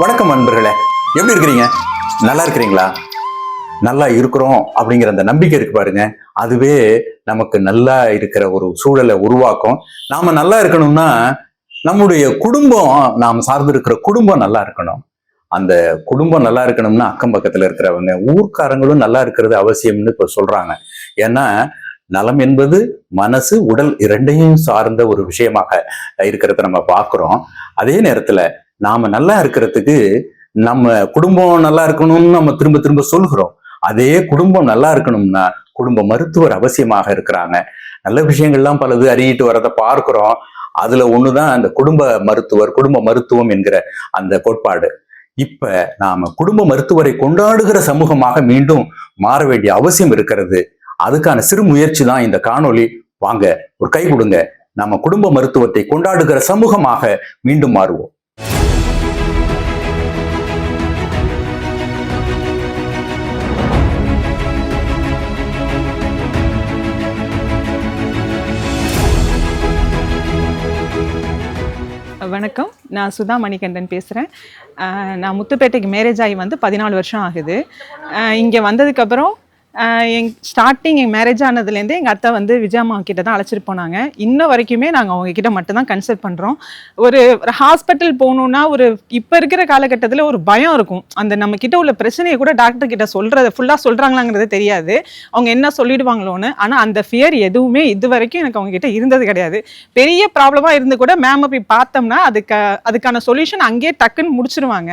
வணக்கம் அன்பர்களே எப்படி இருக்கிறீங்க? நல்லா இருக்கிறீங்களா? நல்லா இருக்கிறோம் அப்படிங்கிற அந்த நம்பிக்கை இருக்கு பாருங்க. அதுவே நமக்கு நல்லா இருக்கிற ஒரு சூழலை உருவாக்கும். நாம நல்லா இருக்கணும்னா நம்முடைய குடும்பம் நாம் சார்ந்து இருக்கிற குடும்பம் நல்லா இருக்கணும். அந்த குடும்பம் நல்லா இருக்கணும்னா அக்கம் பக்கத்துல இருக்கிறவங்க ஊர்க்காரங்களும் நல்லா இருக்கிறது அவசியம்னு இப்ப சொல்றாங்க. ஏன்னா நலம் என்பது மனசு உடல் இரண்டையும் சார்ந்த ஒரு விஷயமாக இருக்கிறத நம்ம பார்க்குறோம். அதே நேரத்துல நாம நல்லா இருக்கிறதுக்கு நம்ம குடும்பம் நல்லா இருக்கணும்னு நம்ம திரும்ப திரும்ப சொல்கிறோம். அதே குடும்பம் நல்லா இருக்கணும்னா குடும்ப மருத்துவர் அவசியமாக இருக்கிறாங்க. நல்ல விஷயங்கள்லாம் பலது அறியிட்டு வரதை பார்க்கிறோம். அதுல ஒண்ணுதான் அந்த குடும்ப மருத்துவர் குடும்ப மருத்துவம் என்கிற அந்த கோட்பாடு. இப்ப நாம குடும்ப மருத்துவரை கொண்டாடுகிற சமூகமாக மீண்டும் மாற வேண்டிய அவசியம் இருக்கிறது. அதுக்கான சிறு முயற்சி தான் இந்த காணொளி. வாங்க ஒரு கை கொடுங்க. நம்ம குடும்ப மருத்துவத்தை கொண்டாடுகிற சமூகமாக மீண்டும் மாறுவோம். வணக்கம். நான் சுதா மணிகண்டன் பேசுகிறேன் நான் முத்துப்பேட்டைக்கு மேரேஜ் ஆகி வந்து பதினாலு வருஷம் ஆகுது. இங்கே வந்ததுக்கப்புறம் எங் ஸ்டார்டிங் எங்கள் மேரேஜ் ஆனதுலேருந்தே எங்கள் அத்தை வந்து விஜயம்மா கிட்ட தான் அழைச்சிட்டு போனாங்க. இன்ன வரைக்குமே நாங்கள் அவங்க கிட்ட மட்டும்தான் கன்சல்ட் பண்ணுறோம் ஒரு ஹாஸ்பிட்டல் போகணுன்னா ஒரு இப்போ இருக்கிற காலகட்டத்தில் ஒரு பயம் இருக்கும். அந்த நம்ம கிட்ட உள்ள பிரச்சனையை கூட டாக்டர் கிட்ட சொல்கிறத ஃபுல்லாக சொல்கிறாங்களாங்கிறது தெரியாது. அவங்க என்ன சொல்லிடுவாங்களோன்னு. ஆனால் அந்த ஃபியர் எதுவுமே இது வரைக்கும் எனக்கு அவங்க கிட்ட இருந்தது கிடையாது. பெரிய ப்ராப்ளமாக இருந்து கூட மேம் போய் பார்த்தோம்னா அதுக்கு அதுக்கான சொல்யூஷன் அங்கேயே டக்குன்னு முடிச்சிருவாங்க.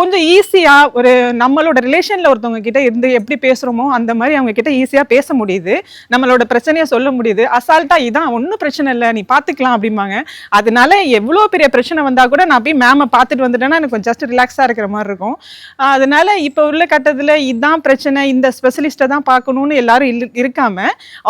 கொஞ்சம் ஈஸியாக ஒரு நம்மளோட ரிலேஷனில் ஒருத்தவங்க கிட்ட இருந்து எப்படி பேசுகிறோமோ அந்த மாதிரி அவங்க கிட்ட ஈஸியாக பேச முடியுது. நம்மளோட பிரச்சனையை சொல்ல முடியுது. அசால்ட்டாக இதான் ஒன்றும் பிரச்சனை இல்லை நீ பார்த்துக்கலாம் அப்படிம்பாங்க. அதனால எவ்வளோ பெரிய பிரச்சனை வந்தால் கூட நான் போய் மேமை பார்த்துட்டு வந்துட்டேன்னா எனக்கு கொஞ்சம் ஜஸ்ட் ரிலாக்ஸாக இருக்கிற மாதிரி இருக்கும். அதனால இப்போ உள்ள கட்டத்தில் இதுதான் பிரச்சனை இந்த ஸ்பெஷலிஸ்ட்டை தான் பார்க்கணும்னு எல்லாரும் இல் இருக்காம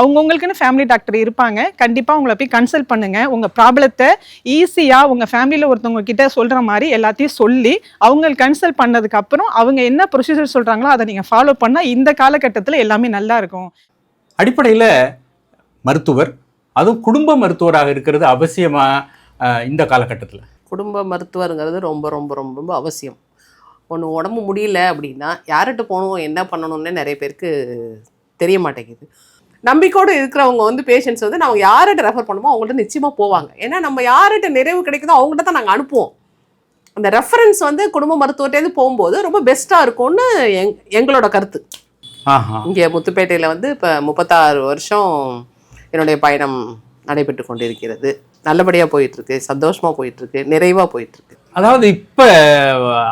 அவங்கவுங்களுக்குன்னு ஃபேமிலி டாக்டர் இருப்பாங்க. கண்டிப்பாக உங்களை போய் கன்சல்ட் பண்ணுங்கள் உங்கள் ப்ராப்ளத்தை ஈஸியாக உங்கள் ஃபேமிலியில் ஒருத்தவங்க கிட்ட சொல்கிற மாதிரி எல்லாத்தையும் சொல்லி அவங்களுக்கு கன்சல்ட் பண்ணதுக்கப்புறம் அவங்க என்ன ப்ரொசீஜர் சொல்கிறாங்களோ அதை நீங்கள் ஃபாலோ பண்ணால் இந்த காலகட்டத்தில் எல்லாமே நல்லா இருக்கும். அடிப்படையில் மருத்துவர் அதுவும் குடும்ப மருத்துவராக இருக்கிறது அவசியமா அஹ், இந்த காலகட்டத்தில்? குடும்ப மருத்துவருங்கிறது ரொம்ப ரொம்ப ரொம்ப ரொம்ப அவசியம். ஒன்று உடம்பு முடியல அப்படின்னா யார்கிட்ட போகணும் என்ன பண்ணணும்னு நிறைய பேருக்கு தெரிய மாட்டேங்குது. நம்பிக்கையோடு இருக்கிறவங்க வந்து பேஷண்ட்ஸ் வந்து நம்ம யார்கிட்ட ரெஃபர் பண்ணுமோ அவங்கள்ட்ட நிச்சயமாக போவாங்க. ஏன்னா நம்ம யார்கிட்ட நிறைவு கிடைக்குதோ அவங்ககிட்ட தான் நாங்கள் அனுப்புவோம். அந்த ரெஃபரன்ஸ் வந்து குடும்ப மருத்துவர்கிட்டேருந்து போகும்போது ரொம்ப பெஸ்ட்டாக இருக்கும்னு எங் எங்களோட கருத்து. இங்கே முத்துப்பேட்டையில் வந்து இப்போ முப்பத்தாறு வருஷம் என்னுடைய பயணம் நடைபெற்று கொண்டிருக்கிறது. நல்லபடியாக போயிட்டுருக்கு சந்தோஷமாக போயிட்டுருக்கு நிறைவாக போயிட்டுருக்கு. அதாவது இப்போ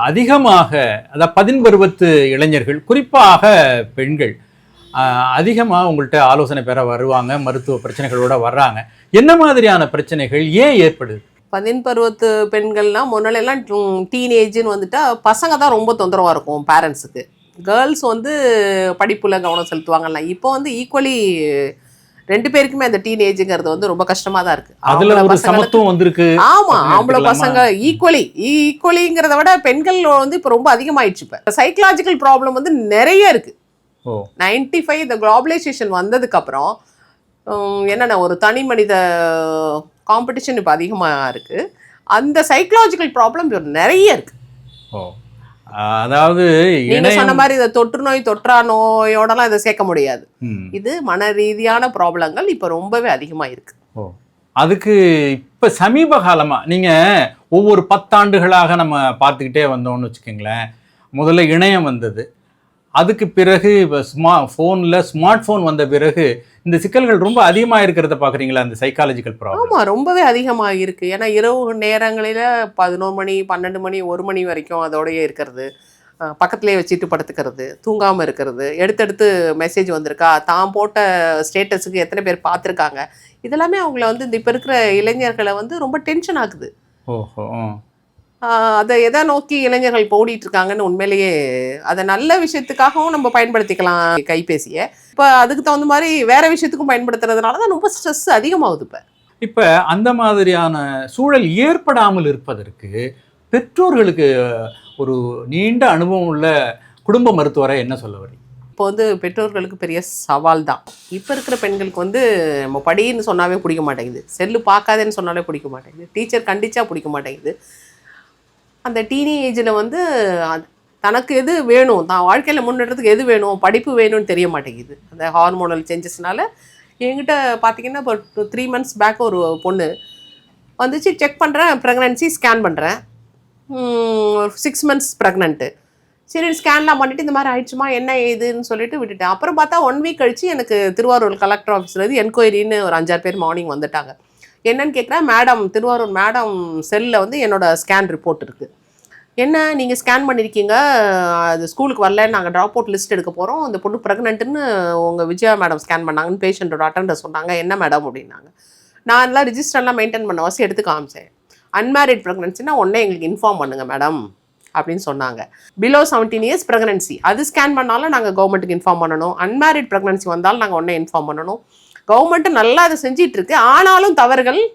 அதிகமாக அதாவது பதின்பருவத்து இளைஞர்கள் குறிப்பாக பெண்கள் அதிகமாக உங்கள்கிட்ட ஆலோசனை பெற வருவாங்க மருத்துவ பிரச்சனைகளோட வர்றாங்க. என்ன மாதிரியான பிரச்சனைகள் ஏன் ஏற்படுது? பதின் பருவத்து பெண்கள்லாம் முன்னாலெல்லாம் டீனேஜ்னு வந்துட்டா பசங்க தான் ரொம்ப தொந்தரவாக இருக்கும் பேரண்ட்ஸுக்கு கேர்ள்ஸ் வந்து படிப்பில் கவனம் செலுத்துவாங்கல்ல. இப்போ வந்து ஈக்குவலி ரெண்டு பேருக்குமே அந்த டீனேஜுங்கிறது வந்து ரொம்ப கஷ்டமாக தான் இருக்குது அதுல ஒரு சமத்துவம் வந்திருக்கு. ஆமா ஆம்பளை? பசங்க ஈக்குவலி ஈக்குவலிங்கிறத விட பெண்கள் வந்து இப்போ ரொம்ப அதிகமாயிடுச்சு இப்போ. சைக்கலாஜிக்கல் ப்ராப்ளம் வந்து நிறைய இருக்கு. நைன்டி ஃபைவ் இந்த குளோபலைசேஷன் வந்ததுக்கப்புறம் என்னென்ன ஒரு தனி மனித காம்படிஷன் இப்போ அதிகமாக இருக்குது அந்த சைக்கலாஜிக்கல் ப்ராப்ளம் நிறைய இருக்கு. அதாவது நீங்க சொன்ன மாதிரி இந்த தொற்று நோய் தொற்றா நோயோடலாம் இதை சேர்க்க முடியாது. இது மன ரீதியான ப்ராப்ளங்கள் இப்போ ரொம்பவே அதிகமாக இருக்கு. அதுக்கு இப்போ சமீப காலமாக நீங்கள் ஒவ்வொரு பத்தாண்டுகளாக நம்ம பார்த்துக்கிட்டே வந்தோம்னு வச்சுக்கோங்களேன். முதல்ல இணையம் வந்தது. அதுக்கு பிறகு இப்போ ஸ்மா ஃபோனில் ஸ்மார்ட் ஃபோன் வந்த பிறகு இந்த சிக்கல்கள் ரொம்ப அதிகமாக இருக்கிறத பார்க்குறீங்களா அந்த சைக்காலஜிக்கல் ப்ராப்ளம் ஆமா ரொம்பவே அதிகமாக இருக்கு ஏன்னா இரவு நேரங்களில் பதினோரு மணி பன்னெண்டு மணி ஒரு மணி வரைக்கும் அதோடயே இருக்கிறது. பக்கத்துலேயே வச்சுட்டு படுத்துக்கிறது தூங்காமல் இருக்கிறது. எடுத்தெடுத்து மெசேஜ் வந்திருக்கா? தான் போட்ட ஸ்டேட்டஸுக்கு எத்தனை பேர் பார்த்துருக்காங்க இதெல்லாமே அவங்கள வந்து இந்த இப்போ இருக்கிற இளைஞர்களை வந்து ரொம்ப டென்ஷன் ஆகுது ஓஹோ அதை எதை நோக்கி இளைஞர்கள் இப்போ ஓடிட்டு இருக்காங்கன்னு உண்மையிலேயே அதை நல்ல விஷயத்துக்காகவும் நம்ம பயன்படுத்திக்கலாம் கைபேசியை. இப்போ அதுக்கு தகுந்த மாதிரி வேற விஷயத்துக்கும் பயன்படுத்துறதுனால தான் ரொம்ப ஸ்ட்ரெஸ் அதிகமாகுது இப்போ. இப்போ அந்த மாதிரியான சூழல் ஏற்படாமல் இருப்பதற்கு பெற்றோர்களுக்கு ஒரு நீண்ட அனுபவம் உள்ள குடும்ப மருத்துவரை என்ன சொல்ல வரீங்க இப்போ வந்து பெற்றோர்களுக்கு பெரிய சவால் தான். இப்போ இருக்கிற பெண்களுக்கு வந்து நம்ம படின்னு சொன்னாவே பிடிக்க மாட்டேங்குது. செல்லு பார்க்காதேன்னு சொன்னாலே பிடிக்க மாட்டேங்குது. டீச்சர் கண்டிச்சா பிடிக்க மாட்டேங்குது. அந்த டீனி ஏஜில் வந்து அது- தனக்கு எது வேணும்? தான் வாழ்க்கையில் முன்னேறதுக்கு எது வேணும்? படிப்பு வேணும்னு தெரிய மாட்டேங்குது. அந்த ஹார்மோனல் சேஞ்சஸ்னால என்கிட்ட பார்த்தீங்கன்னா இப்போ த்ரீ மந்த்ஸ் பேக் ஒரு பொண்ணு வந்துச்சு செக் பண்ணுறேன் ப்ரெக்னன்சி ஸ்கேன் பண்ணுறேன் ஒரு சிக்ஸ் மந்த்ஸ் ப்ரெக்னென்ட்டு சரி ஸ்கேன்லாம் பண்ணிவிட்டு இந்த மாதிரி ஆயிடுச்சுமா? என்ன ஏதுன்னு சொல்லிட்டு விட்டுட்டேன். அப்புறம் பார்த்தா ஒன் வீக் கழிச்சு எனக்கு திருவாரூர் கலெக்டர் ஆஃபீஸ்லேருந்து என்கொயரின்னு ஒரு அஞ்சாறு பேர் மார்னிங் வந்துட்டாங்க. என்னன்னு கேட்குறேன் மேடம் திருவாரூர் மேடம் செல்லில் வந்து என்னோடய ஸ்கேன் ரிப்போர்ட் இருக்குது என்ன நீங்கள் ஸ்கேன் பண்ணியிருக்கீங்க அது ஸ்கூலுக்கு வரல நாங்கள் ட்ராப் அவுட் லிஸ்ட் எடுக்க போகிறோம் இந்த பொண்ணு ப்ரெக்னென்ட்டுன்னு உங்கள் விஜயா மேடம் ஸ்கேன் பண்ணாங்கன்னு பேஷண்ட்டோட அட்டண்டர் சொன்னாங்க. என்ன மேடம்? அப்படின்னாங்க. நான் எல்லாம் ரிஜிஸ்டர்லாம் மெயின்டைன் பண்ண வசதி எடுத்து காமிச்சேன். அன்மேரிட் ப்ரெக்னன்சினா உடனே எங்களுக்கு இன்ஃபார்ம் பண்ணுங்கள் மேடம் அப்படின்னு சொன்னாங்க. பிலோ செவன்டீன் இயர்ஸ் ப்ரெக்னன்சி அது ஸ்கேன் பண்ணாலும் நாங்கள் கவர்மெண்ட்டுக்கு இன்ஃபார்ம் பண்ணணும். அன்மேரிட் ப்ரெக்னன்சி வந்தாலும் நாங்கள் உடனே இன்ஃபார்ம் பண்ணணும். கவர்மெண்ட்டு நல்லா அதை செஞ்சிட்டு இருக்கு ஆனாலும் தவறுகள்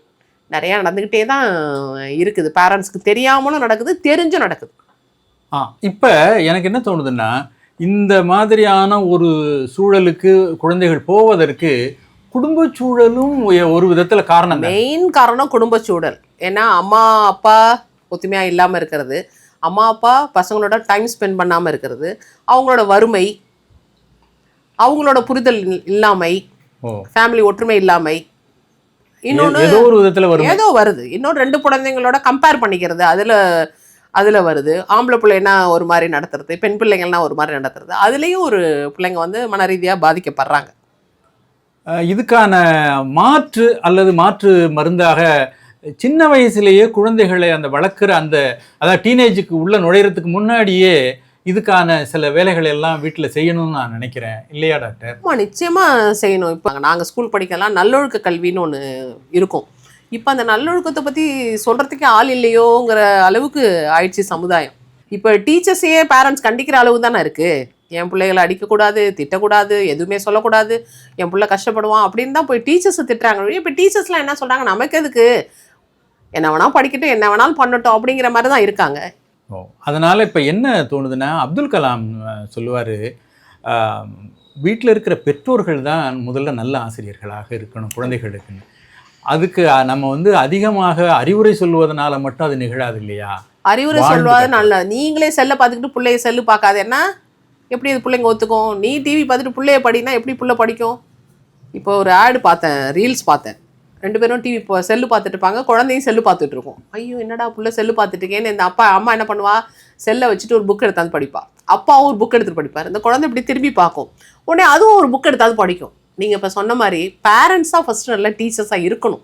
நிறையா நடந்துக்கிட்டே தான் இருக்குது. பேரண்ட்ஸ்க்கு தெரியாமலும் நடக்குது தெரிஞ்சும் நடக்குது. ஆ இப்போ எனக்கு என்ன தோணுதுன்னா இந்த மாதிரியான ஒரு சூழலுக்கு குழந்தைகள் போவதற்கு குடும்ப சூழலும் ஒரு விதத்தில் காரணம் மெயின் காரணம் குடும்ப சூழல். ஏன்னா அம்மா அப்பா ஒத்துமையாக இல்லாமல் இருக்கிறது. அம்மா அப்பா பசங்களோட டைம் ஸ்பெண்ட் பண்ணாமல் இருக்கிறது. அவங்களோட வறுமை அவங்களோட புரிதல் இல்- இல்லாமை ஃபேமிலி ஒற்றுமை இல்லாமை. இன்னொன்று ஏதோ ஒரு விதத்தில் வரும். ஏதோ வருது. இன்னொரு ரெண்டு குழந்தைங்களோட கம்பேர் பண்ணிக்கிறது. அதில் அதில் வருது. ஆம்பளை பிள்ளைன்னா ஒரு மாதிரி நடத்துறது. பெண் பிள்ளைங்கள்னா ஒரு மாதிரி நடத்துறது. அதுலேயும் ஒரு பிள்ளைங்க வந்து மன ரீதியாக பாதிக்கப்படுறாங்க இதுக்கான மாற்று அல்லது மாற்று மருந்தாக சின்ன வயசுலேயே குழந்தைகளை அந்த வளர்க்குற அந்த அதாவது டீனேஜுக்கு உள்ள நுழையிறதுக்கு முன்னாடியே இதுக்கான சில வேலைகள் எல்லாம் வீட்டில் செய்யணும்னு நான் நினைக்கிறேன். இல்லையா டாக்டர்? ஆமாம் நிச்சயமாக செய்யணும். இப்போ நாங்கள் ஸ்கூல் படிக்கலாம். நல்லொழுக்க கல்வின்னு ஒன்று இருக்கும். இப்போ அந்த நல்லொழுக்கத்தை பற்றி சொல்கிறதுக்கே ஆள் இல்லையோங்கிற அளவுக்கு ஆயிடுச்சு சமுதாயம். இப்போ டீச்சர்ஸையே பேரண்ட்ஸ் கண்டிக்கிற அளவு தானே இருக்குது என் பிள்ளைகளை அடிக்கக்கூடாது திட்டக்கூடாது எதுவுமே சொல்லக்கூடாது என் பிள்ளை கஷ்டப்படுவான் அப்படின்னு தான் போய் டீச்சர்ஸை திட்டுறாங்க. இப்போ டீச்சர்ஸ்லாம் என்ன சொல்கிறாங்க நமக்கு எதுக்கு? என்ன வேணாலும் படிக்கட்டும் என்ன வேணாலும் பண்ணட்டும் அப்படிங்கிற மாதிரி தான் இருக்காங்க. ஓ அதனால் இப்போ என்ன தோணுதுன்னா அப்துல் கலாம் சொல்லுவார் வீட்டில் இருக்கிற பெற்றோர்கள் தான் முதல்ல நல்ல ஆசிரியர்களாக இருக்கணும் குழந்தைகளுக்குன்னு. அதுக்கு நம்ம வந்து அதிகமாக அறிவுரை சொல்வதனால மட்டும் அது நிகழாது இல்லையா? அறிவுரை சொல்வாது. நல்ல. நீங்களே செல்லை பார்த்துக்கிட்டு பிள்ளைய செல்லு பார்க்காதேன்னா எப்படி அது பிள்ளைங்க ஒத்துக்கும்? நீ டிவி பார்த்துட்டு பிள்ளைய படினா எப்படி பிள்ளை படிக்கும்? இப்போ ஒரு ஆடு பார்த்தேன் ரீல்ஸ் பார்த்தேன். ரெண்டு பேரும் டிவி இப்போ செல்லு பார்த்துட்டு இருப்பாங்க. குழந்தையும் செல்லு பார்த்துட்டு இருக்கும். ஐயோ என்னடா புள்ள செல்லு பார்த்துட்டு இருக்கேன்னு இந்த அப்பா அம்மா என்ன பண்ணுவா? செல்லை வச்சுட்டு ஒரு புக் எடுத்தாந்து படிப்பா. அப்பாவும் ஒரு புக் எடுத்து படிப்பார். இந்த குழந்தை இப்படி திரும்பி பார்க்கும். உடனே அதுவும் ஒரு புக் எடுத்தாந்து படிக்கும். நீங்கள் இப்போ சொன்ன மாதிரி பேரண்ட்ஸாக ஃபஸ்ட்டு நல்ல டீச்சர்ஸாக இருக்கணும்.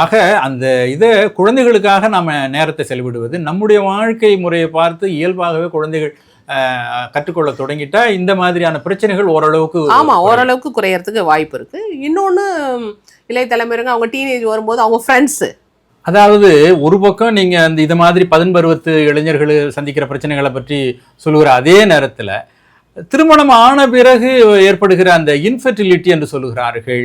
ஆக அந்த இதை குழந்தைகளுக்காக நம்ம நேரத்தை செலவிடுவது நம்முடைய வாழ்க்கை முறையை பார்த்து இயல்பாகவே குழந்தைகள் கற்றுக்கொள்ள தொடங்கிட்டா இந்த மாதிரியான பிரச்சனைகள் ஓரளவுக்கு ஆமாம் ஓரளவுக்கு குறையறதுக்கு வாய்ப்பு இருக்கு. இன்னொன்று இளைய தலைமுறைங்க அவங்க டீனேஜ் வரும்போது அவங்க ஃப்ரெண்ட்ஸு அதாவது ஒரு பக்கம் நீங்கள் அந்த இது மாதிரி பதின் பருவத்து இளைஞர்கள் சந்திக்கிற பிரச்சனைகளை பற்றி சொல்லுகிற அதே நேரத்தில் திருமணம் ஆன பிறகு ஏற்படுகிற அந்த இன்ஃபர்டிலிட்டி என்று சொல்லுகிறார்கள்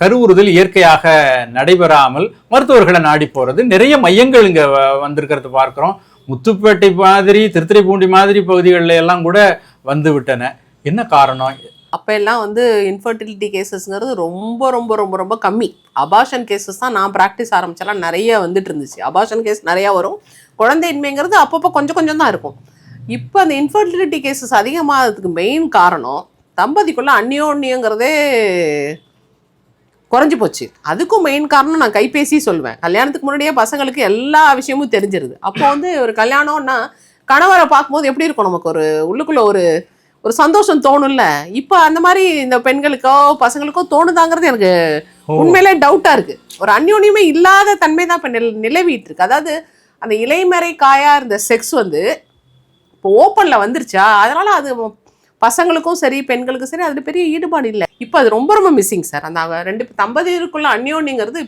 கருவுறுதல் இயற்கையாக நடைபெறாமல் மருத்துவர்களை நாடி போகிறது நிறைய மையங்கள் இங்கே வ- வந்திருக்கிறது பார்க்குறோம். முத்துப்பேட்டை மாதிரி திருத்துறைப்பூண்டி மாதிரி பகுதிகளில் எல்லாம் கூட வந்து விட்டன. என்ன காரணம்? அப்போ எல்லாம் வந்து இன்ஃபர்டிலிட்டி கேசஸ்ங்கிறது ரொம்ப ரொம்ப ரொம்ப ரொம்ப கம்மி. அபாஷன் கேசஸ் தான் நான் ப்ராக்டிஸ் ஆரம்பிச்செல்லாம் நிறைய வந்துட்டு இருந்துச்சு. அபாஷன் கேஸ் நிறையா வரும். குழந்தையின்மைங்கிறது அப்பப்போ கொஞ்சம் கொஞ்சம் தான் இருக்கும். இப்போ அந்த இன்ஃபர்டிலிட்டி கேசஸ் அதிகமாகிறதுக்கு மெயின் காரணம் தம்பதிக்குள்ளே அந்யோன்யங்கிறதே குறைஞ்சி போச்சு. அதுக்கும் மெயின் காரணம் நான் கைபேசி சொல்லுவேன் கல்யாணத்துக்கு முன்னாடியே பசங்களுக்கு எல்லா விஷயமும் தெரிஞ்சிருது. அப்போ வந்து ஒரு கல்யாணம்னா கணவரை பார்க்கும்போது எப்படி இருக்கும் நமக்கு? ஒரு உள்ளுக்குள்ள ஒரு ஒரு சந்தோஷம் தோணும்ல. இப்போ அந்த மாதிரி இந்த பெண்களுக்கோ பசங்களுக்கோ தோணுதாங்கிறது எனக்கு. உண்மையிலே டவுட்டா இருக்கு. ஒரு அந்யோன்யமே இல்லாத தன்மை தான் இப்போ நில நிலவிட்டு இருக்கு. அதாவது அந்த இலைமறை காயா இருந்த செக்ஸ் வந்து இப்போ ஓப்பன்ல வந்துருச்சா? அதனால அது பசங்களுக்கும் சரி பெண்களுக்கும் சரி அதுல பெரிய ஈடுபாடு இல்லை. இப்போ அது ரொம்ப ரொம்ப மிஸ்ஸிங் சார் அந்த ரெண்டு தம்பதியருக்குள்ள அந்யோன்யங்கிறது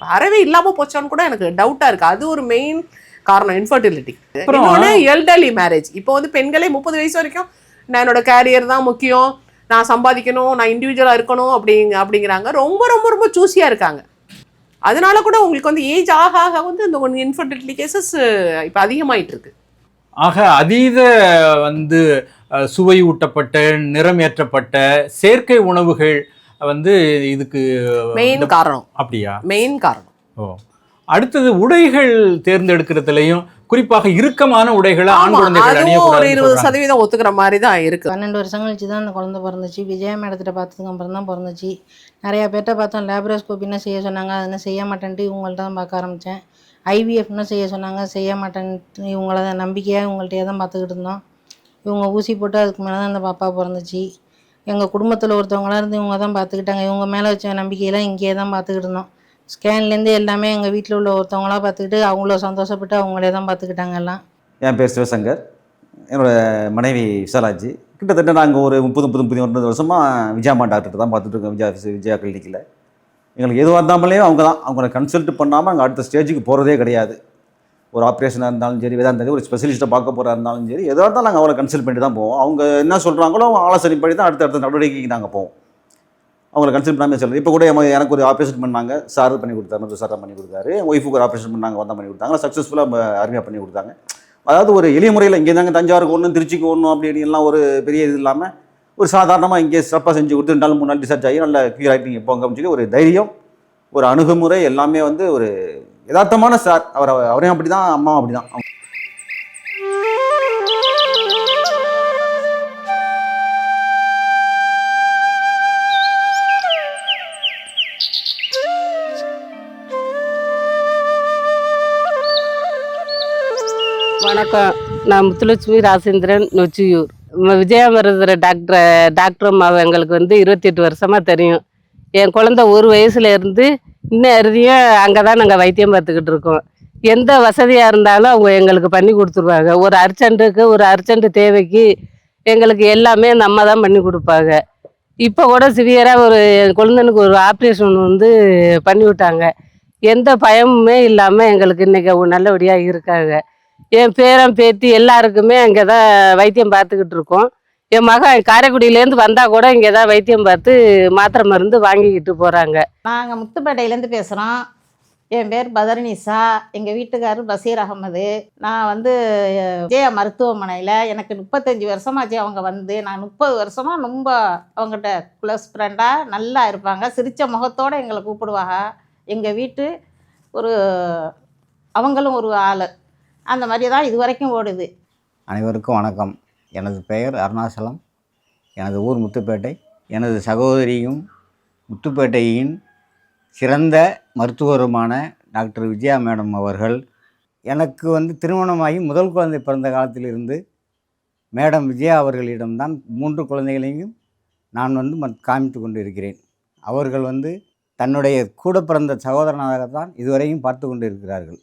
அறவே இல்லாம போச்சான்னு கூட எனக்கு டவுட்டா இருக்கு. அது ஒரு மெயின் காரணம் இன்ஃபர்டிலிட்டி இன்னொன்று எல்டர்லி மேரேஜ் இப்போ வந்து பெண்களே முப்பது வயசு வரைக்கும் நான் என்னோட கேரியர் தான் முக்கியம். நான் சம்பாதிக்கணும் நான் இண்டிவிஜுவலாக இருக்கணும் அப்படிங்க அப்படிங்கிறாங்க. ரொம்ப ரொம்ப ரொம்ப சூஸியாக இருக்காங்க. அதனால கூட உங்களுக்கு வந்து ஏஜ் ஆக ஆக வந்து இந்த ஒன்று இன்ஃபர்டிலிட்டி கேசஸ் இப்போ அதிகமாயிட்டு இருக்கு. ஆக அதீத வந்து சுவை ஊட்டப்பட்ட நிறமேற்றப்பட்ட செயற்கை உணவுகள் வந்து இதுக்கு மெயின் காரணம். அப்படியா? மெயின் காரணம். ஓ. அடுத்தது உடைகள் தேர்ந்தெடுக்கிறதுலையும் குறிப்பாக இறுக்கமான உடைகளை ஆண் குழந்தைகள் ஒரு இருபது. சதவீதம் ஒத்துக்கிற மாதிரி தான் இருக்கு. பன்னெண்டு வருஷம் கழிச்சு தான் அந்த குழந்தை பிறந்துச்சு. விஜயா மேடத்திட்ட பார்த்ததுக்கு அப்புறம் தான் பிறந்துச்சு. நிறையா பேர்ட்ட பார்த்தோம் லேப்ரோஸ்கோப்பின்னு செய்ய சொன்னாங்க அதெல்லாம் செய்ய மாட்டேன்ட்டு இவங்கள்ட்ட தான் பார்க்க ஆரம்பித்தேன் ஐவிஎஃப்னு செய்ய சொன்னாங்க செய்ய மாட்டேன்ட்டு இவங்கள தான் நம்பிக்கையாக இவங்கள்ட்டயே தான் பார்த்துக்கிட்டு இருந்தோம். இவங்க ஊசி போட்டு அதுக்கு மேலே தான் அந்த பாப்பா பிறந்துச்சு. எங்கள் குடும்பத்தில் ஒருத்தவங்களாம் இருந்து இவங்க தான் பார்த்துக்கிட்டாங்க. இவங்க மேலே வச்ச நம்பிக்கையெல்லாம் இங்கேயே தான் பார்த்துக்கிட்டு இருந்தோம். ஸ்கேன்லேருந்து எல்லாமே எங்கள் வீட்டில் உள்ள ஒருத்தவங்களாம் பார்த்துக்கிட்டு அவங்கள சந்தோஷப்பட்டு அவங்களே தான் பார்த்துக்கிட்டாங்க எல்லாம். என் பேர் சிவசங்கர். என்னோட மனைவி விசாலாஜி. கிட்டத்தட்ட நாங்கள் ஒரு முப்பது முப்பது முப்பது ஒன்பது வருஷமாக விஜயாமா டாக்டர் தான் பார்த்துட்டு இருக்கோம். விஜயா விஜயா கிளினிக்கில். எங்களுக்கு எதுவாக இருந்தாமலே அவங்க தான். அவங்கள கன்சல்ட் பண்ணாமல் அங்கே அடுத்த ஸ்டேஜுக்கு போகிறதே கிடையாது. ஒரு ஆப்ரேஷனாக இருந்தாலும் சரி எதாக இருந்தாலும் ஒரு ஸ்பெஷலிஸ்ட்டை பார்க்க போகிறா இருந்தாலும் சரி எதாக இருந்தாலும் நாங்கள் அவளை கன்சல்ட் பண்ணி தான் போவோம். அவங்க என்ன சொல்கிறாங்களோ அவங்க ஆலோசனை பண்ணி தான் அடுத்த அடுத்த நடவடிக்கைக்கு நாங்கள் போவோம். அவங்கள கன்சல்ட் பண்ணாமல் சொல்லுங்கள் இப்போ கூட எனக்கு ஒரு ஆப்ரேஷன் பண்ணாங்க. சார் பண்ணி கொடுத்தாரு மருத்துவ சார் பண்ணி கொடுத்தாரு. ஒய்ஃபுக்கு ஒரு ஆப்ரேஷன் பண்ணாங்க வந்தால் பண்ணி கொடுத்தாங்க. சக்ஸஸ்ஃபுல்லாக அருமையாக பண்ணி கொடுத்தாங்க. அதாவது ஒரு எளிய முறையில் இங்கே தாங்க தஞ்சாவூருக்கு ஒன்றும் திருச்சிக்கு ஒன்றும் அப்படின்னு எல்லாம் ஒரு பெரிய இது இல்லாமல் ஒரு சாதாரணமாக இங்கே சிறப்பாக செஞ்சு கொடுத்து ரெண்டு நாள் மூணு நாள் டிசார்ஜ் ஆகி நல்ல க்யூர் ஆகிட்டு நீங்கள் போங்க அப்படின்னு சொல்லி ஒரு தைரியம் ஒரு அணுகுமுறை எல்லாமே வந்து ஒரு யதார்த்தமான சார் அவர் அவரையும் அப்படி தான் அம்மாவும் அப்படி தான் வணக்கம். நான் முத்துலட்சுமி ராசேந்திரன் நொச்சியூர். ம- டாக்டர் டாக்டர் அம்மாவை எங்களுக்கு வந்து இருபத்தி எட்டு வருஷமாக தெரியும். என் குழந்த ஒரு வயசுல இருந்து இன்னும் இறுதியும் அங்கே தான் நாங்கள் வைத்தியம் பார்த்துக்கிட்டு இருக்கோம். எந்த வசதியாக இருந்தாலும் அவங்க எங்களுக்கு பண்ணி கொடுத்துருவாங்க. ஒரு அர்ஜென்ட்டுக்கு ஒரு அர்ஜென்ட் தேவைக்கு எங்களுக்கு எல்லாமே அந்த அம்மா தான் பண்ணி கொடுப்பாங்க. இப்போ கூட சிவியராக ஒரு என் குழந்தனுக்கு ஒரு ஆப்ரேஷன் வந்து பண்ணி விட்டாங்க. எந்த பயமுமே இல்லாமல் எங்களுக்கு இன்றைக்கி நல்லபடியாக இருக்காங்க. என் பேரன் பேத்தி எல்லாருக்குமே அங்கே தான் வைத்தியம் பார்த்துக்கிட்டு இருக்கோம். என் மகன் காரைக்குடியிலேருந்து வந்தால் கூட இங்கே தான் வைத்தியம் பார்த்து மாத்திரை மருந்து வாங்கிக்கிட்டு போகிறாங்க நாங்கள் முத்துப்பேட்டையிலேருந்து பேசுகிறோம் என் பேர் பதர்னிசா. எங்கள் வீட்டுக்காரர் பசீர் அகமது. நான் வந்து ஜெய விஜயா மருத்துவமனையில் எனக்கு முப்பத்தஞ்சு வருஷமாச்சு அவங்க வந்து. நான் முப்பது வருஷமாக ரொம்ப அவங்ககிட்ட க்ளோஸ் ஃப்ரெண்டாக நல்லா இருப்பாங்க. சிரித்த முகத்தோடு எங்களை கூப்பிடுவாங்க. எங்கள் வீட்டு ஒரு அவங்களும் ஒரு ஆள். அந்த மாதிரி தான் இது வரைக்கும் ஓடுது. அனைவருக்கும் வணக்கம். எனது பெயர் அருணாசலம். எனது ஊர் முத்துப்பேட்டை. எனது சகோதரியும் முத்துப்பேட்டையின் சிறந்த மருத்துவருமான டாக்டர் விஜயா மேடம் அவர்கள் எனக்கு வந்து திருமணமாகி முதல் குழந்தை பிறந்த காலத்திலிருந்து மேடம் விஜயா அவர்களிடம்தான் மூன்று குழந்தைகளையும் நான் வந்து மத் காமித்து கொண்டு இருக்கிறேன் அவர்கள் வந்து தன்னுடைய கூட பிறந்த சகோதரனாகத்தான் இதுவரையும் பார்த்து கொண்டு இருக்கிறார்கள்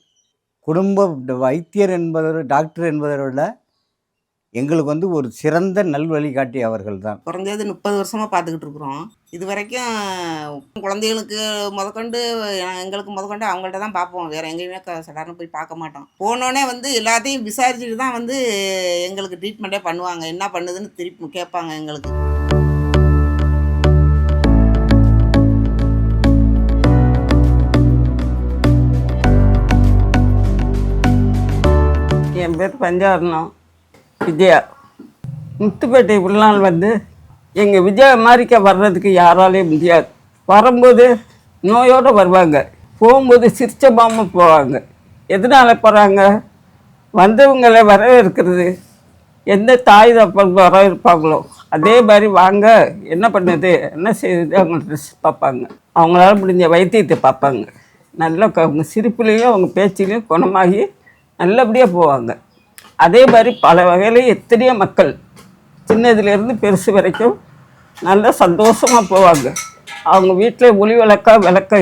குடும்ப வைத்தியர் என்பவர் டாக்டர் என்பதை விட எங்களுக்கு வந்து ஒரு சிறந்த நல்வழிகாட்டி அவர்கள் தான் குறைஞ்சது முப்பது வருஷமாக பார்த்துக்கிட்டு இருக்கிறோம். இது வரைக்கும் குழந்தைகளுக்கு முதற்கொண்டு எங்களுக்கு முதற்கொண்டு அவங்கள்ட்ட தான் பார்ப்போம். வேறு எங்கேயுமே க- போய் பார்க்க மாட்டோம். போனோடனே வந்து எல்லாத்தையும் விசாரிச்சுட்டு தான் வந்து எங்களுக்கு ட்ரீட்மெண்ட்டே பண்ணுவாங்க. என்ன பண்ணுதுன்னு திருப்பி கேட்பாங்க எங்களுக்கு. பேர் பஞ்சாரணம் விஜயா. முத்துப்பேட்டை பிள்ளால் வந்து எங்கள் விஜயா மாரிக்க வர்றதுக்கு யாராலையும் முடியாது. வரும்போது நோயோடு வருவாங்க. போகும்போது சிரிச்ச போவாங்க. எதனால் போகிறாங்க வந்தவங்களை வரவேற்கிறது. எந்த தாய் தப்பன் வரவேற்பாங்களோ? அதே மாதிரி வாங்க என்ன பண்ணுது? என்ன செய்யுது? அவங்க ட்ரெஸ் பார்ப்பாங்க. அவங்களால முடிஞ்ச வைத்தியத்தை பார்ப்பாங்க. நல்ல அவங்க சிரிப்புலேயும் அவங்க பேச்சிலையும் குணமாகி நல்லபடியாக போவாங்க. அதே மாதிரி பல வகையில் எத்தனையோ மக்கள் சின்னதுலேருந்து பெருசு வரைக்கும் நல்ல சந்தோஷமாக போவாங்க. அவங்க வீட்டில் ஒளி விளக்கா விளக்க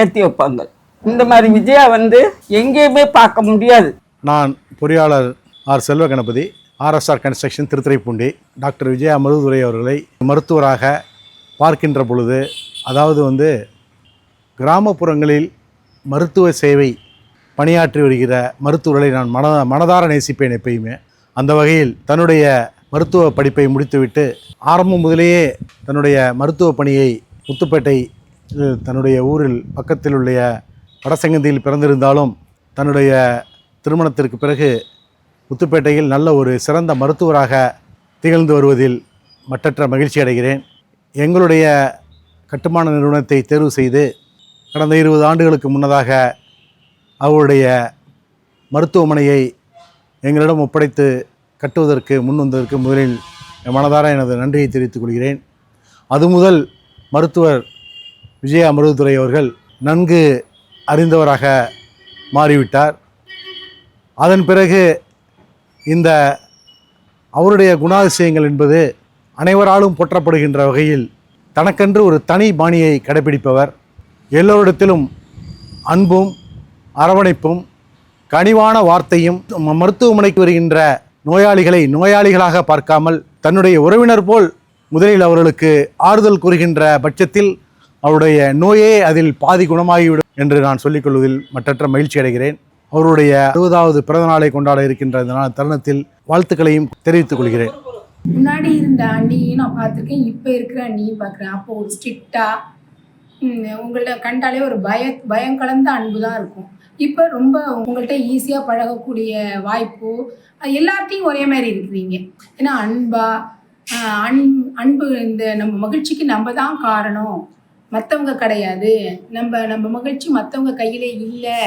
ஏற்றி வைப்பாங்க. இந்த மாதிரி விஜயா வந்து எங்கேயுமே பார்க்க முடியாது. நான் பொறியாளர் R Selva Ganapathy RSR construction Thiruthuraipoondi. Doctor Vijaya Maruthurai அவர்களை மருத்துவராக பார்க்கின்ற பொழுது அதாவது வந்து கிராமப்புறங்களில் மருத்துவ சேவை பணியாற்றி வருகிற மருத்துவர்களை நான் மன மனதார நேசிப்பேன் எப்பயுமே. அந்த வகையில் தன்னுடைய மருத்துவ படிப்பை முடித்துவிட்டு ஆரம்பம் முதலேயே தன்னுடைய மருத்துவ பணியை முத்துப்பேட்டை தன்னுடைய ஊரில் பக்கத்தில் உள்ள வடசங்கந்தியில் பிறந்திருந்தாலும் தன்னுடைய திருமணத்திற்கு பிறகு முத்துப்பேட்டையில் நல்ல ஒரு சிறந்த மருத்துவராக திகழ்ந்து வருவதில் மற்றற்ற மகிழ்ச்சி அடைகிறேன். எங்களுடைய கட்டுமான நிறுவனத்தை தேர்வு செய்து கடந்த இருபது ஆண்டுகளுக்கு முன்னதாக அவருடைய மருத்துவமனையை எங்களிடம் ஒப்படைத்து கட்டுவதற்கு முன் வந்ததற்கு முதலில் என் மனதார எனது நன்றியை தெரிவித்துக் கொள்கிறேன். அது முதல் மருத்துவர் விஜய அமருதுரை அவர்கள் நன்கு அறிந்தவராக மாறிவிட்டார். அதன் பிறகு இந்த அவருடைய குணாதிசயங்கள் என்பது அனைவராலும் போற்றப்படுகின்ற வகையில் தனக்கென்று ஒரு தனி பாணியை கடைபிடிப்பவர். எல்லோரிடத்திலும் அன்பும் அரவணைப்பும் கனிவான வார்த்தையும் மருத்துவமனைக்கு வருகின்ற நோயாளிகளை நோயாளிகளாக பார்க்காமல் தன்னுடைய உறவினர் போல் முதலில் அவர்களுக்கு ஆறுதல் கூறுகின்ற பட்சத்தில் அவருடைய நோயே அதில் பாதி குணமாகிவிடும் என்று நான் சொல்லிக்கொள்வதில் மற்றற்ற மகிழ்ச்சி அடைகிறேன். அவருடைய அறுபதாவது பிறந்த நாளை கொண்டாட இருக்கின்ற இந்த தருணத்தில் வாழ்த்துக்களையும் தெரிவித்துக் கொள்கிறேன். முன்னாடி இருந்த அண்ணியும் நான் பார்த்துருக்கேன். இப்போ இருக்கிற அண்ணியும் பார்க்குறேன். அப்போ ஒரு ஸ்ட்ரிக்டாக உங்கள்ட்ட கண்டாலே ஒரு பய பயம் கலந்த அன்பு தான் இருக்கும். இப்போ ரொம்ப உங்கள்கிட்ட ஈஸியாக பழகக்கூடிய வாய்ப்பு அஹ் எல்லார்ட்டையும் ஒரே மாதிரி இருக்கிறீங்க. ஏன்னா அன்பா அன் அன்பு இந்த நம்ம மகிழ்ச்சிக்கு நம்ம தான் காரணம். மற்றவங்க கிடையாது. நம்ம நம்ம மகிழ்ச்சி மற்றவங்க கையிலே இல்லை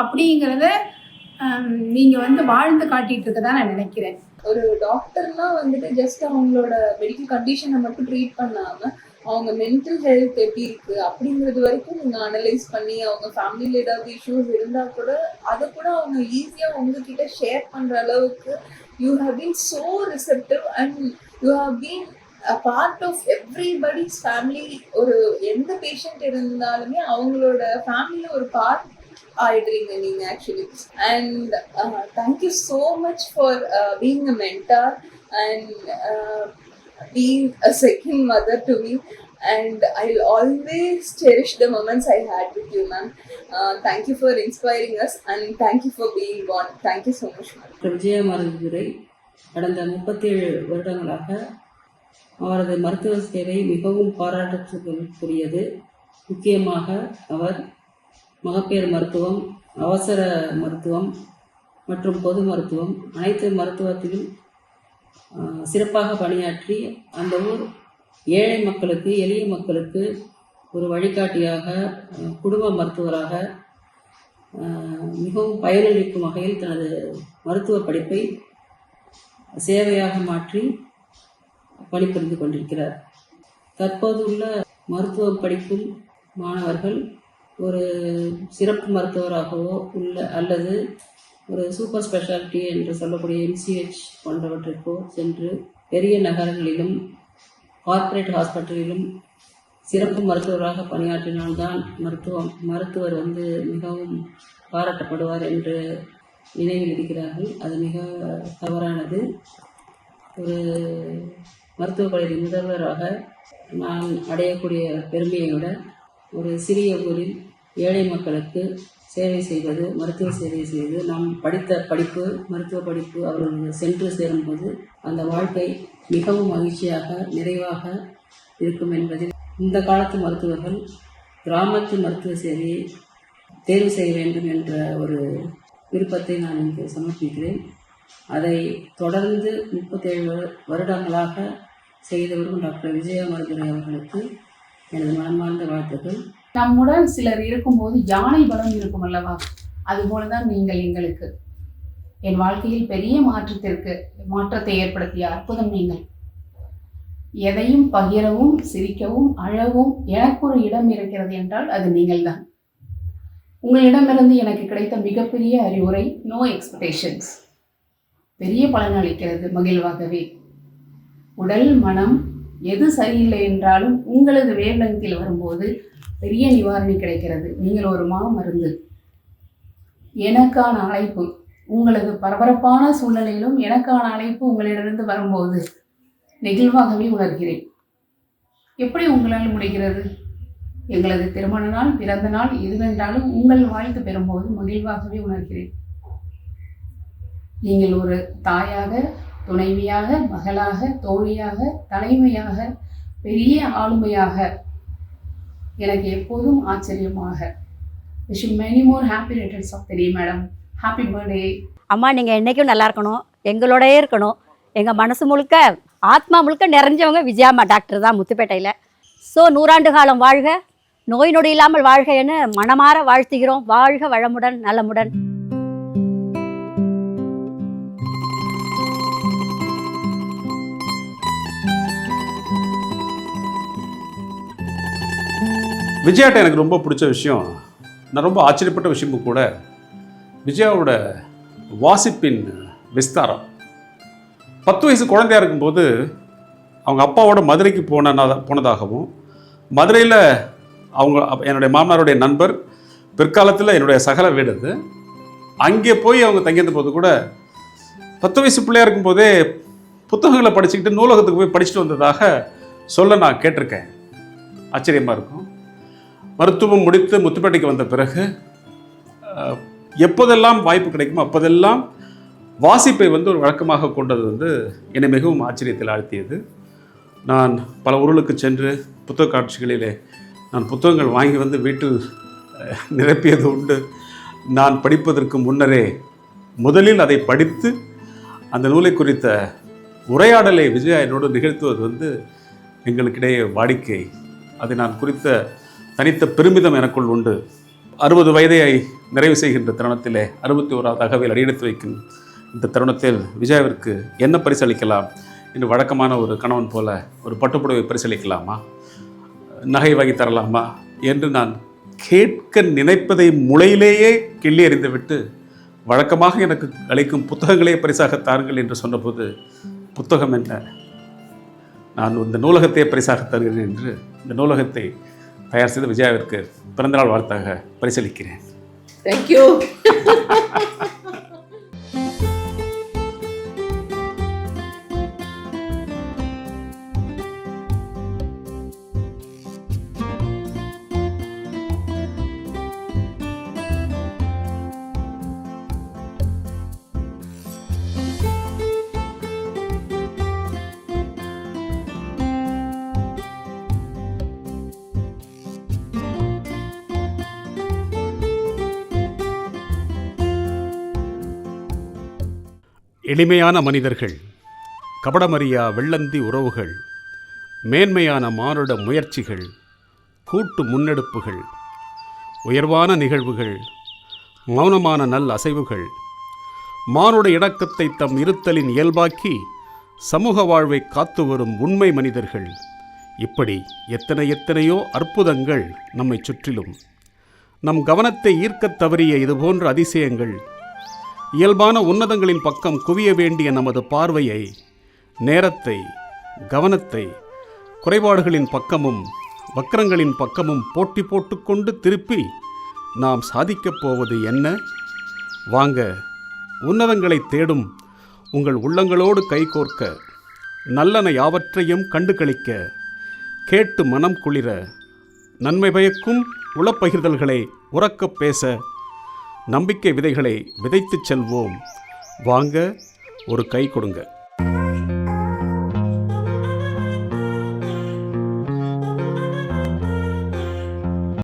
அப்படிங்கிறத நீங்கள் வந்து வாழ்ந்து காட்டிகிட்டு இருக்கதா நான் நினைக்கிறேன். ஒரு டாக்டர்லாம் வந்துட்டு ஜஸ்ட் அவங்களோட மெடிக்கல் கண்டிஷனை மட்டும் ட்ரீட் பண்ணாமல் அவங்க மென்டல் ஹெல்த் எப்படி இருக்கு அப்படிங்கிறது வரைக்கும் நீங்க அனலைஸ் பண்ணி அவங்க ஃபேமிலியில ஏதாவது இஷ்யூஸ் இருந்தா கூட அதை கூட அவங்க ஈஸியா உங்ககிட்ட ஷேர் பண்ற அளவுக்கு you have been so receptive and you have been a part of everybody's family ஒரு எந்த பேஷண்ட் இருந்தாலுமே அவங்களோட ஃபேமிலியில ஒரு பார்ட் ஆயிடுறீங்க நீங்க actually and thank you so much for being a mentor and being a second mother to me. and I'll always cherish the moments I had with you, ma'am. Uh, thank you for inspiring us and thank you for being born. Thank you so much, ma'am. Vijayamaruthurai கடந்த முப்பத்தேழு வருடங்களாக அவரது மருத்துவ சேவை மிகவும் பாராட்டுக்குரியது முக்கியமாக அவர் மகப்பேறு மருத்துவம் அவசர மருத்துவம் மற்றும் பொது மருத்துவம் அனைத்து மருத்துவத்திலும் சிறப்பாக பணியாற்றி அந்த ஊர் ஏழை மக்களுக்கு எளிய மக்களுக்கு ஒரு வழிகாட்டியாக குடும்ப மருத்துவராக மிகவும் பயனளிக்கும் வகையில் தனது மருத்துவ படிப்பை சேவையாக மாற்றி பணிபுரிந்து கொண்டிருக்கிறார். தற்போதுள்ள மருத்துவம் படிக்கும் மாணவர்கள் ஒரு சிறப்பு மருத்துவராகவோ உள்ள அல்லது ஒரு சூப்பர் ஸ்பெஷாலிட்டி என்று சொல்லக்கூடிய எம்சிஹெச் போன்றவற்றிற்கோ சென்று பெரிய நகரங்களிலும் கார்ப்பரேட் ஹாஸ்பிட்டலிலும் சிறப்பு மருத்துவராக பணியாற்றினால்தான் மருத்துவம் மருத்துவர் வந்து மிகவும் பாராட்டப்படுவார் என்று நினைவில் இருக்கிறார்கள். அது மிக தவறானது. ஒரு மருத்துவக் கல்லூரி முதல்வராக நான் அடையக்கூடிய பெருமையை விட ஒரு சிறிய ஊரில் ஏழை மக்களுக்கு சேவை செய்வது மருத்துவ சேவை செய்வது நாம் படித்த படிப்பு மருத்துவ படிப்பு அவர்கள் சென்று சேரும்போது அந்த வாழ்க்கை மிகவும் மகிழ்ச்சியாக நிறைவாக இருக்கும் என்பதில் இந்த காலத்து மருத்துவர்கள் கிராமத்து மருத்துவ சேவையை தேர்வு செய்ய வேண்டும் என்ற ஒரு விருப்பத்தை நான் இங்கு சமர்ப்பிக்கிறேன். அதை தொடர்ந்து முப்பத்தேழு வருடங்களாக செய்து வரும் டாக்டர் விஜயா மருத்துவர் அவர்களுக்கு எனது மனமார்ந்த வாழ்த்துக்கள். நம்முடன் சிலர் இருக்கும்போது யானை பலம் இருக்கும் அல்லவா? அதுபோலதான் நீங்கள் எங்களுக்கு. என் வாழ்க்கையில் பெரிய மாற்றத்திற்கு மாற்றத்தை ஏற்படுத்திய அற்புதம் நீங்கள். எதையும் பகிரவும் சிரிக்கவும் அழவும் எனக்கு ஒரு இடம் இருக்கிறது என்றால் அது நீங்கள்தான். உங்களிடமிருந்து எனக்கு கிடைத்த மிகப்பெரிய அறிவுரை நோ எக்ஸ்பெக்டேஷன்ஸ் பெரிய பலன் அளிக்கிறது மகிழ்வாகவே. உடல் மனம் எது சரியில்லை என்றாலும் உங்களது வேவ்லங்கில் வரும்போது பெரிய நிவாரணி கிடைக்கிறது. நீங்கள் ஒரு மா மருந்து எனக்கான அழைப்பு. உங்களது பரபரப்பான சூழ்நிலையிலும் எனக்கான அழைப்பு உங்களிடமிருந்து வரும்போது நெகிழ்வாகவே உணர்கிறேன். எப்படி உங்களால் முடிகிறது? எங்களது திருமண நாள் பிறந்த நாள் எதுவென்றாலும் உங்கள் வாழ்த்து பெறும்போது மகிழ்வாகவே உணர்கிறேன். நீங்கள் ஒரு தாயாக துணைவியாக மகளாக தோழியாக தலைமையாக பெரிய ஆளுமையாக எனக்கு எப்போதும் ஆச்சரியமாக. Wish many more happy returns of தெரிய மேடம் ஹாப்பி பர்த்டே அம்மா நீங்கள் என்றைக்கும் நல்லா இருக்கணும் எங்களோடயே இருக்கணும். எங்கள் மனசு முழுக்க ஆத்மா முழுக்க நிறைஞ்சவங்க விஜயாம்மா டாக்டர் தான் முத்துப்பேட்டையில். ஸோ நூறாண்டு காலம் வாழ்க. நோய் நொடி இல்லாமல் வாழ்க என மனமாற வாழ்த்துகிறோம். வாழ்க வளமுடன் நலமுடன். விஜயாட்ட எனக்கு ரொம்ப பிடிச்ச விஷயம் நான் ரொம்ப ஆச்சரியப்பட்ட விஷயமும் கூட விஜயாவோட வாசிப்பின் விஸ்தாரம். பத்து வயசு குழந்தையா இருக்கும்போது அவங்க அப்பாவோட மதுரைக்கு போன போனதாகவும் மதுரையில் அவங்க என்னுடைய மாமனாருடைய நண்பர் பிற்காலத்தில் என்னுடைய சகல வீடு அது. அங்கே போய் அவங்க தங்கியிருந்த போது கூட பத்து வயசு பிள்ளையா இருக்கும்போதே புத்தகங்களை படிச்சுக்கிட்டு நூலகத்துக்கு போய் படிச்சுட்டு வந்ததாக சொல்ல நான் கேட்டிருக்கேன். ஆச்சரியமாக இருக்கும். மருத்துவம் முடித்து முத்துப்பேட்டைக்கு வந்த பிறகு எப்போதெல்லாம் வாய்ப்பு கிடைக்குமோ அப்போதெல்லாம் வாசிப்பை வந்து ஒரு வழக்கமாக கொண்டது வந்து என்னை மிகவும் ஆச்சரியத்தில் ஆழ்த்தியது. நான் பல ஊர்களுக்கு சென்று புத்தக காட்சிகளிலே நான் புத்தகங்கள் வாங்கி வந்து வீட்டில் நிரப்பியது உண்டு. நான் படிப்பதற்கு முன்னரே முதலில் அதை படித்து அந்த நூலை குறித்த உரையாடலை விஜயா என்னோடு நிகழ்த்துவது வந்து எங்களுக்கிடையே வாடிக்கை. அதை நான் குறித்த தனித்த பெருமிதம் எனக்குள் உண்டு. அறுபது வயதை நிறைவு செய்கின்ற தருணத்திலே அறுபத்தி ஓராவது அகவையில் அடியெடுத்து வைக்கும் இந்த தருணத்தில் விஜயாவிற்கு என்ன பரிசளிக்கலாம் என்று வழக்கமான ஒரு கணவன் போல ஒரு பட்டுப்புடவை பரிசளிக்கலாமா? நகை வாங்கி தரலாமா? என்று நான் கேட்க நினைப்பதை முளையிலேயே கிள்ளி எறிந்துவிட்டு வழக்கமாக எனக்கு அளிக்கும் புத்தகங்களே பரிசாக தாருங்கள் என்று சொன்னபோது புத்தகம் என்ன? நான் இந்த நூலகத்தை பரிசாக தருகிறேன் என்று. இந்த நூலகத்தை தயார் செய்து விஜயாவிற்கு பிறந்தநாள் வாழ்த்தாக பரிசளிக்கிறேன். தேங்க்யூ எளிமையான மனிதர்கள் கபடமறியா வெள்ளந்தி உறவுகள் மேன்மையான மானுட முயற்சிகள் கூட்டு முன்னெடுப்புகள் உயர்வான நிகழ்வுகள் மௌனமான நல் அசைவுகள் மானுட இணக்கத்தை தம் இருத்தலின் இயல்பாக்கி சமூக வாழ்வை காத்து வரும் உண்மை மனிதர்கள். இப்படி எத்தனை எத்தனையோ அற்புதங்கள் நம்மை சுற்றிலும். நம் கவனத்தை ஈர்க்கத் தவறிய இதுபோன்ற அதிசயங்கள் இயல்பான உன்னதங்களின் பக்கம் குவிய வேண்டிய நமது பார்வையை நேரத்தை கவனத்தை குறைபாடுகளின் பக்கமும் வக்கரங்களின் பக்கமும் போட்டி போட்டுக்கொண்டு திருப்பி நாம் சாதிக்கப் போவது என்ன? வாங்க உன்னதங்களை தேடும் உங்கள் உள்ளங்களோடு கைகோர்க்க நல்லன யாவற்றையும் கண்டுகளிக்க கேட்டு மனம் குளிர நன்மை பயக்கும் உளப்பகிர்தல்களை உறக்கப் பேச நம்பிக்கை விதைகளை விதைத்துச் செல்வோம். வாங்க ஒரு கை கொடுங்க.